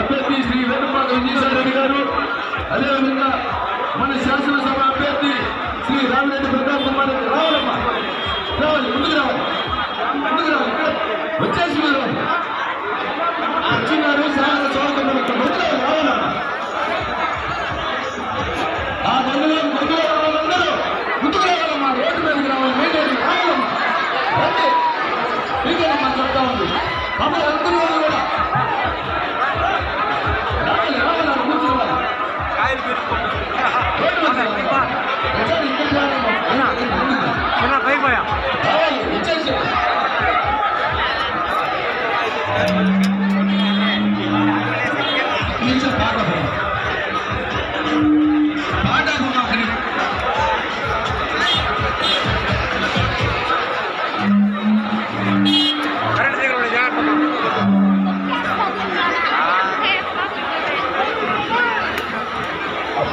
అభ్యర్థి శ్రీ వేణుపాక విజయసాయి రెడ్డి గారు అదేవిధంగా 아, 연구를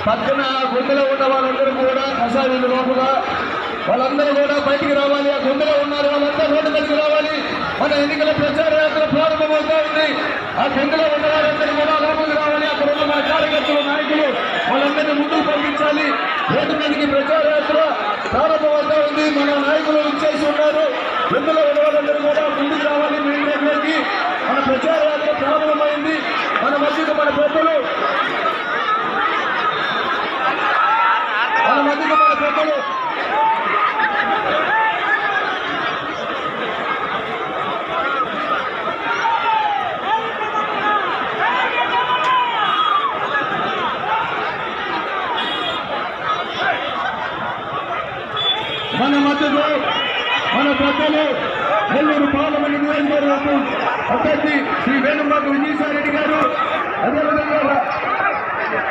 పక్కన గుండెలో ఉన్న వాళ్ళందరూ కూడా కషాయం లోపల. వాళ్ళందరూ కూడా బయటికి రావాలి. ఆ గుండెలో ఉన్నారు వాళ్ళందరూ రోడ్డు మీదకి రావాలి. మన ఎన్నికల ప్రచార యాత్ర ప్రారంభమవుతా ఉంది ఆ గుండెలో ఉన్న వాళ్ళందరూ కూడా లోపలికి రావాలి. అక్కడ ఉన్న మన కార్యకర్తలు నాయకులు వాళ్ళందరినీ ముందుకు పంపించాలి. రోడ్డు మీదకి ప్రచార యాత్ర ప్రారంభమవుతా ఉంది మన నాయకులు ఇచ్చేసి ఉన్నారు. గుండెలో ఉన్న వాళ్ళందరూ కూడా ముందుకు రావాలి మెయిన్ రోడ్లోకి మన ప్రచార యాత్ర ప్రారంభమైంది మన మధ్యకు మన పెద్దలు మన మధ్యకు మన పెద్దలు మన మధ్యలో మన పెద్దలు నెల్లూరు పార్లమెంట్ నియోజకవర్గం అభ్యర్థి శ్రీ వేణుబాబు విజయసాయి రెడ్డి గారు. అదేవిధంగా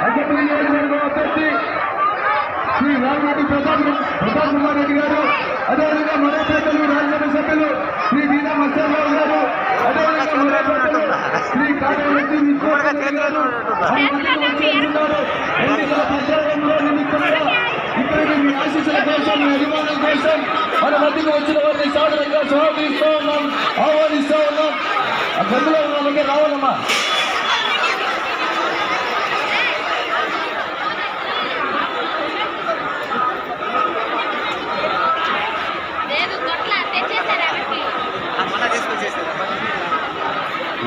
అసెంబ్లీ నియోజకవర్గం అభ్యర్థి శ్రీ రామరెడ్డి ప్రతాప్ ప్రతాప్ కుమార్ రెడ్డి గారు. అదేవిధంగా మరో పెద్దలు రాజ్యసభ సభ్యులు శ్రీ బీదా మస్తారావు గారు. అదేవిధంగా మరో పెద్దలు శ్రీ విశ్వనాథ్ గారు మన మధ్యకు వచ్చేస్తున్నారు. ఎన్నికల ప్రచారంలో నిమిత్తంగా ఇక్కడికి మీ ఆశీస్సుల కోసం మీ అభిమానం కోసం మన మధ్యకు వచ్చిన వారిని సాదరంగా స్వాగతిస్తూ ఉన్నాం ఆహ్వానిస్తూ ఉన్నాం ఆ గదిలో ఉన్న వాళ్ళకి రావాలమ్మా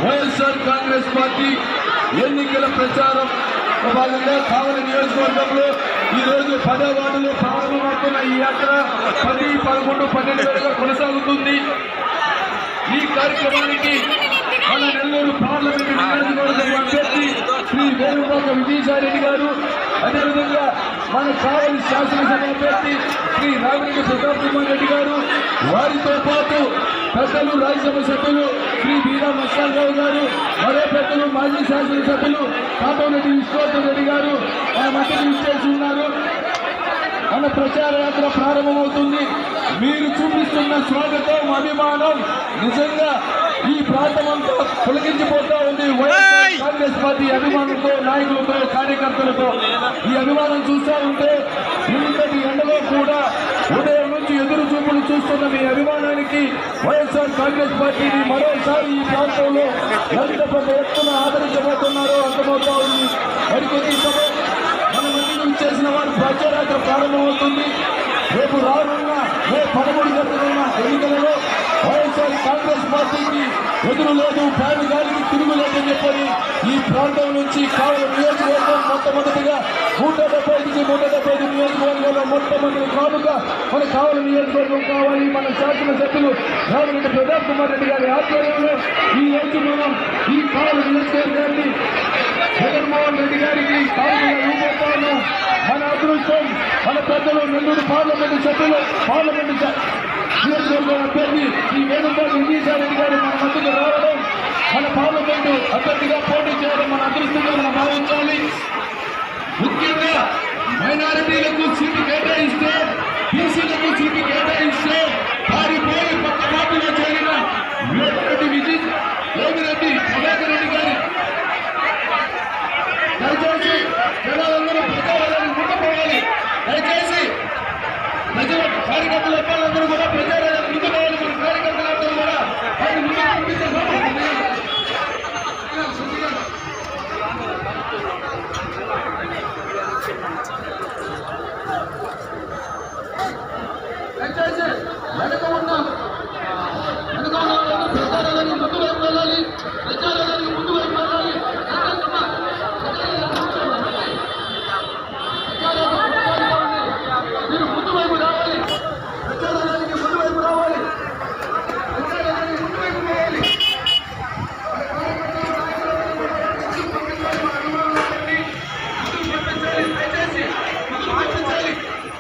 వైఎస్ఆర్ కాంగ్రెస్ పార్టీ ఎన్నికల ప్రచారం భాగంగా కావలి నియోజకవర్గంలో ఈరోజు రోజు పదో వార్డులో ప్రారంభమవుతున్న ఈ యాత్ర పది పదకొండు పన్నెండు వేలుగా కొనసాగుతుంది. ఈ కార్యక్రమానికి మన నెల్లూరు పార్లమెంటు నియోజకవర్గం అభ్యర్థి శ్రీ వేణుగోక విజయసాయిరెడ్డి గారు అదేవిధంగా మన కావలి శాసనసభ అభ్యర్థి శ్రీ రామిరెడ్డి ప్రతాప్ కుమార్ రెడ్డి గారు వారితో పాటు పెద్దలు రాజ్యసభ సభ్యులు శ్రీ బీరా మస్తారావు గారు మరో పెద్దలు మాజీ శాసనసభ్యులు కాటోరెడ్డి విశ్వవర్ధన్ రెడ్డి గారు మన మధ్యకి ఇచ్చేసి ఉన్నారు. మన ప్రచార యాత్ర ప్రారంభమవుతుంది. మీరు చూపిస్తున్న స్వాగతం అభిమానం నిజంగా ఈ ప్రాంతం అంతా పులకించిపోతా ఉంది. వైఎస్ఆర్ కాంగ్రెస్ పార్టీ అభిమానులతో నాయకులతో కార్యకర్తలతో. ఈ అభిమానం చూస్తూ ఉంటే ఇంతటి ఎండలో కూడా ఉదయం నుంచి ఎదురు చూపులు చూస్తున్న మీ అభిమానానికి వైఎస్ఆర్ కాంగ్రెస్ పార్టీని మరోసారి ఈ ప్రాంతంలో ఎంత పెద్ద ఎత్తున ఆదరించబోతున్నారో. అర్థమవుతా ఉంది. మరికొద్ది సమయం మనం మధ్యలో చేసిన వారి ప్రచారాత్ర ప్రారంభమవుతుంది రేపు రానున్న మే పదమూడు జరుగుతున్న ఎన్నికలలో వైఎస్ఆర్ కాంగ్రెస్ పార్టీకి ఎదురు లేదు పాడు గాలికి తిరుగులేదని చెప్పని ఈ ప్రాంతం నుంచి కావలి నియోజకవర్గం మొట్టమొదటిగా నూట డెబ్బై ఐదుకి నూట డెబ్బై ఐదు నియోజకవర్గంలో మొట్టమొదటి కానుక మన కావలి నియోజకవర్గం కావాలి. మన శాసనసభ్యులు రామిరెడ్డి ప్రతాప్ కుమార్ రెడ్డి గారి ఆధ్వర్యంలో ఈ రోజు మనం ఈ కావలి నియోజకవర్గాన్ని జగన్మోహన్ రెడ్డి గారికి కానుకగా మన అదృష్టం మన పెద్దలు నెల్లూరు పార్లమెంటు సభ్యులు పార్లమెంటు నియోజకవర్గం అభ్యర్థి ఈ వేణుపాటి విజయసాయి రెడ్డి గారు మన మధ్యకు రావడం మన పార్లమెంటు అభ్యర్థిగా పోటీ చేయడం మన అదృష్టంగా మన ముఖ్యంగా మైనారిటీలకు సీటు కేటాయిస్తే బీసీలకు సీటు కేటాయిస్తే పారిపోయి పక్క పార్టీలో చేరిన వేమిరెడ్డి విజిత్ వేమిరెడ్డి ప్రభాకర్ రెడ్డి గారి. దయచేసి జనాలందరూ ప్రజావాదాన్ని ముందుకోవాలి దయచేసి ప్రజల కార్యకర్తలు ఎప్పటికందరూ కూడా ప్రజా